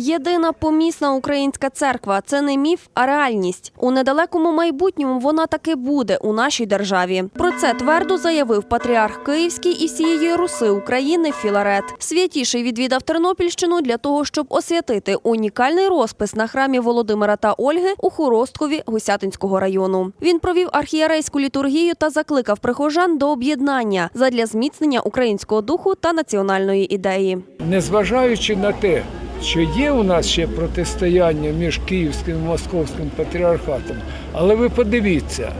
Єдина помісна українська церква це не міф, а реальність. У недалекому майбутньому вона таки буде у нашій державі. Про це твердо заявив патріарх Київський і всієї Руси України Філарет. Святіший відвідав Тернопільщину для того, щоб освятити унікальний розпис на храмі Володимира та Ольги у Хоросткові Гусятинського району. Він провів архієрейську літургію та закликав прихожан до об'єднання задля зміцнення українського духу та національної ідеї. Незважаючи на те, що є у нас ще протистояння між Київським і Московським патріархатом, але ви подивіться,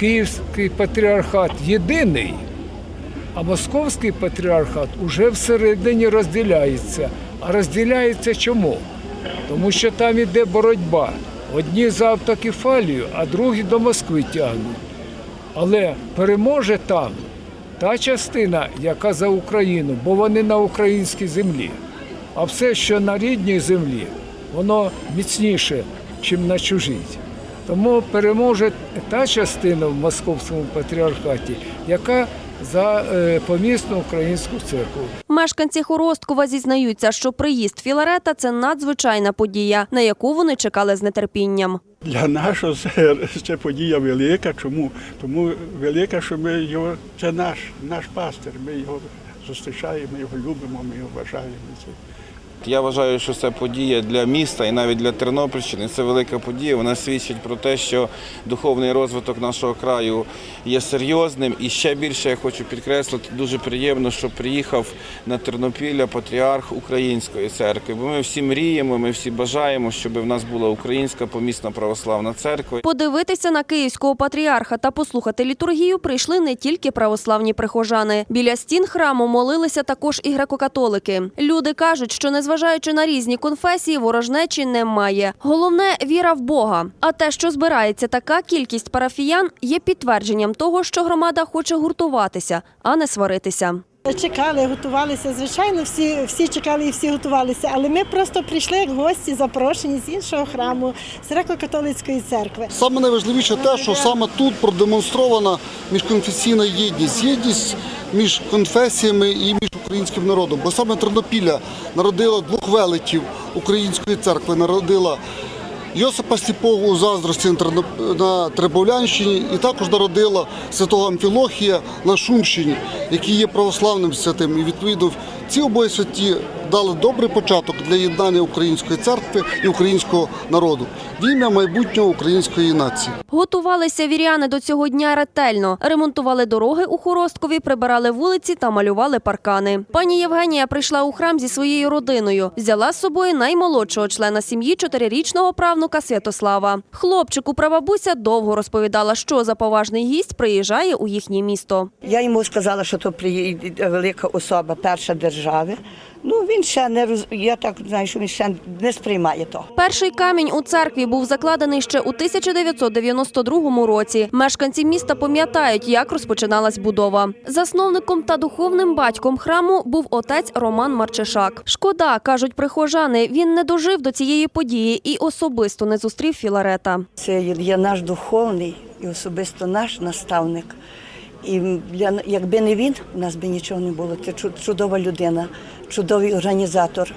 Київський патріархат єдиний, а Московський патріархат уже всередині розділяється. А розділяється чому? Тому що там іде боротьба. Одні за автокефалію, а другі до Москви тягнуть. Але переможе там та частина, яка за Україну, бо вони на українській землі. А все, що на рідній землі, воно міцніше, ніж на чужій. Тому переможе та частина в московському патріархаті, яка за е, помісну українську церкву. Мешканці Хоросткова зізнаються, що приїзд Філарета це надзвичайна подія, на яку вони чекали з нетерпінням. Для нашого це, це подія велика. Чому? Тому велика, що ми його, це наш, наш пастир. Ми його зустрічаємо, ми його любимо, ми його вважаємо. Я вважаю, що це подія для міста і навіть для Тернопільщини. Це велика подія. Вона свідчить про те, що духовний розвиток нашого краю є серйозним. І ще більше я хочу підкреслити, дуже приємно, що приїхав на Тернопілля патріарх Української церкви. Бо ми всі мріємо, ми всі бажаємо, щоб в нас була українська помісна православна церква. Подивитися на київського патріарха та послухати літургію прийшли не тільки православні прихожани. Біля стін храму молилися також і греко-католики. Люди кажуть, що незважаючи на різні конфесії, ворожнечі немає. Головне віра в Бога. А те, що збирається така кількість парафіян, є підтвердженням того, що громада хоче гуртуватися, а не сваритися. Чекали, готувалися. Звичайно, всі, всі чекали і всі готувалися. Але ми просто прийшли як гості, запрошені з іншого храму, з греко-католицької церкви. Саме найважливіше те, що саме тут продемонстрована міжконфесійна єдність, єдність між конфесіями і між українським народом. Бо саме Тернопілля народила двох велетів української церкви, народила Йосипа Сліпого у заздрості на Требовлянщині і також народила святого Амфілохія на Шумщині, який є православним святим. І відповідно ці обоє святі дали добрий початок для єднання української церкви і українського народу в ім'я майбутнього української нації. Готувалися віряни до цього дня ретельно. Ремонтували дороги у Хоросткові, прибирали вулиці та малювали паркани. Пані Євгенія прийшла у храм зі своєю родиною. Взяла з собою наймолодшого члена сім'ї чотирирічного правнука Святослава. Хлопчику прабабуся довго розповідала, що за поважний гість приїжджає у їхнє місто. Я йому сказала, що то приїде велика особа, перша держави. Ну він ще не роз... я так знаю, що він ще не сприймає того. Перший камінь у церкві був закладений ще у 1992 році. Мешканці міста пам'ятають, як розпочиналась будова. Засновником та духовним батьком храму був отець Роман Марчишак. Шкода, кажуть прихожани, він не дожив до цієї події і особисто не зустрів Філарета. Це є наш духовний і особисто наш наставник. І для, якби не він, у нас би нічого не було. Це чу- чудова людина, чудовий організатор.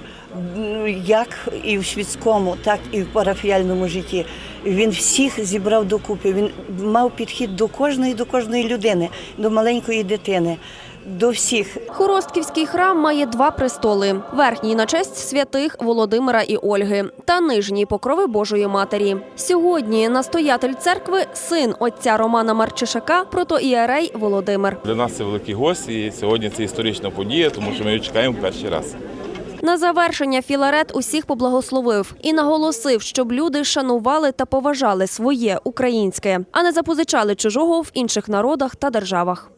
Як і в світському, так і в парафіяльному житті. Він всіх зібрав докупи. Він мав підхід до кожної, до кожної людини, до маленької дитини, до всіх. Хоростківський храм має два престоли: верхній на честь святих Володимира і Ольги, та нижній покрови Божої Матері. Сьогодні настоятель церкви, син отця Романа Марчишака, протоіерей Володимир. Для нас це великий гость, і сьогодні це історична подія, тому що ми її чекаємо перший раз. На завершення Філарет усіх поблагословив і наголосив, щоб люди шанували та поважали своє українське, а не запозичали чужого в інших народах та державах.